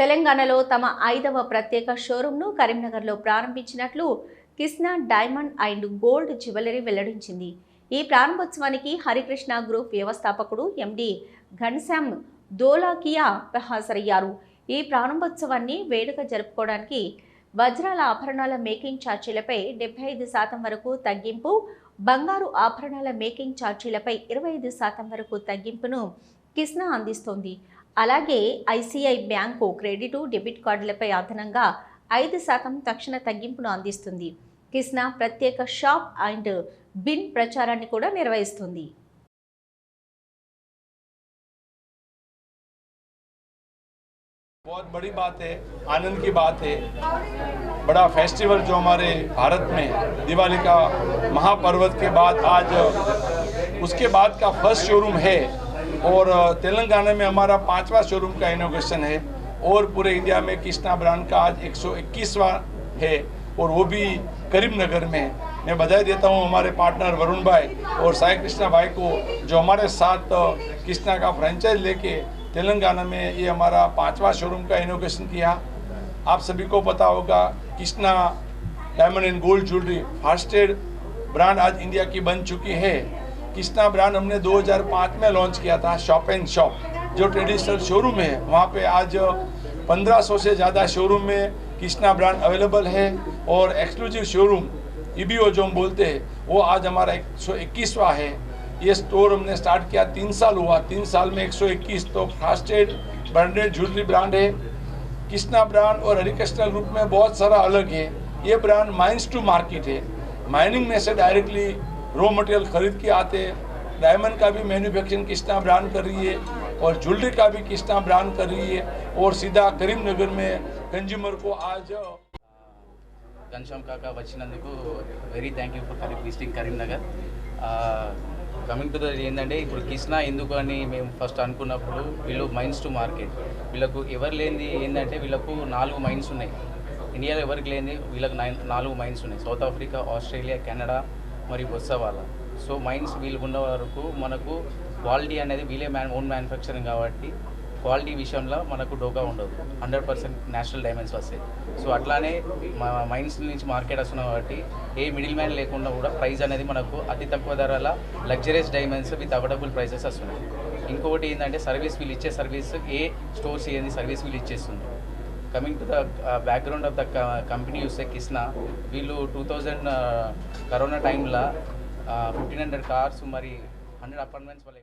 తెలంగాణలో తమ ఐదవ ప్రత్యేక షోరూంను కరీంనగర్లో ప్రారంభించినట్లు Kisna diamond and gold jewellery వెల్లడించింది ఈ ప్రారంభోత్సవానికి హరికృష్ణ గ్రూప్ వ్యవస్థాపకుడు ఎండి ఘన్శ్యామ్ దోలాకియా హాజరయ్యారు ఈ ప్రారంభోత్సవాన్ని వేడుక జరుపుకోవడానికి వజ్రాల ఆభరణాల మేకింగ్ ఛార్జీలపై డెబ్బై ఐదు శాతం వరకు తగ్గింపు బంగారు ఆభరణాల మేకింగ్ ఛార్జీలపై ఇరవై ఐదు శాతం వరకు తగ్గింపును किसना అందిస్తుంది అలాగే ఐసీఐ బ్యాంక్ కో క్రెడిట్ డెబిట్ కార్డ్ లకు పై ఆధారంగా 5% తక్షణ తగ్గింపు అందిస్తుంది. కిస్నా ప్రతిక షాప్ అండ్ బిన్ ప్రచారాన్ని కూడా నిర్వహిస్తుంది. बहुत बड़ी बात है आनंद की बात है बड़ा फेस्टिवल जो हमारे भारत में दिवाली का महापर्व के बाद आज उसके बाद का फर्स्ट शोरूम है और तेलंगाना में हमारा पाँचवा शोरूम का इनोग्रेशन है और पूरे इंडिया में कृष्णा ब्रांड का आज 121वां है और वो भी करीमनगर में है मैं बधाई देता हूँ हमारे पार्टनर वरुण भाई और साई कृष्णा भाई को जो हमारे साथ कृष्णा का फ्रेंचाइज लेके तेलंगाना में ये हमारा पांचवा शोरूम का इनोग्रेशन किया आप सभी को पता होगा Krishna diamond and gold jewellery fastest brand आज इंडिया की बन चुकी है कृष्णा ब्रांड हमने 2005 में लॉन्च किया था शॉप एंड शॉप जो ट्रेडिशनल शोरूम है वहाँ पे आज 1500 से ज़्यादा शोरूम में कृष्णा ब्रांड अवेलेबल है और एक्सक्लूसिव शोरूम ई जो हम बोलते हैं वो आज हमारा एक सौ इक्कीसवा है ये स्टोर हमने स्टार्ट किया तीन साल हुआ तीन साल में 121 तो फास्टेड ब्रांडेड ज्वेलरी ब्रांड है कृष्णा ब्रांड और हरिकृष्णा ग्रुप में बहुत सारा अलग है ये ब्रांड माइंस टू मार्केट है माइनिंग में से डायरेक्टली रो मटेरियल खरीद के आते हैं डायमंड का भी मैन्युफैक्चरिंग किस्ना ब्रांड कर रही है और ज्वेलरी का भी किस्ना ब्रांड कर रही है और सीधा करीमनगर में कंज्यूमर को आज घनश्याम काका वचन को very thank you for visiting Karimnagar coming to देंटे इप्ड किसना एनकनी मे first वीलू mine to market वील्क ever लेंटे वील्क नाग मैं इंडिया एवरक लेकिन नाग मैं सौत् आफ्रिका आस्ट्रेलिया कैनडा మరియు వస్తవాల సో మైండ్స్ వీళ్ళు ఉన్న వరకు మనకు క్వాలిటీ అనేది వీలే మ్యాన్ ఓన్ మ్యానుఫ్యాక్చరింగ్ కాబట్టి క్వాలిటీ విషయంలో మనకు డోకా ఉండదు హండ్రెడ్ పర్సెంట్ నేషనల్ డైమండ్స్ వస్తాయి సో అట్లానే మైన్స్ నుంచి మార్కెట్ వస్తున్నాం కాబట్టి ఏ మిడిల్ మ్యాన్ లేకుండా కూడా ప్రైస్ అనేది మనకు అతి తక్కువ ధరల luxuries diamonds with available prices వస్తున్నాయి ఇంకొకటి ఏంటంటే సర్వీస్ వీళ్ళు ఇచ్చే సర్వీస్ ఏ స్టోర్స్ ఏంది సర్వీస్ వీళ్ళు ఇచ్చేస్తుంది coming to the background of the company చూస్తే కిష్ణ వీళ్ళు టూ థౌజండ్ కరోనా టైంలో ఫిఫ్టీన్ హండ్రెడ్ కార్స్ మరి హండ్రెడ్ అపార్ట్మెంట్స్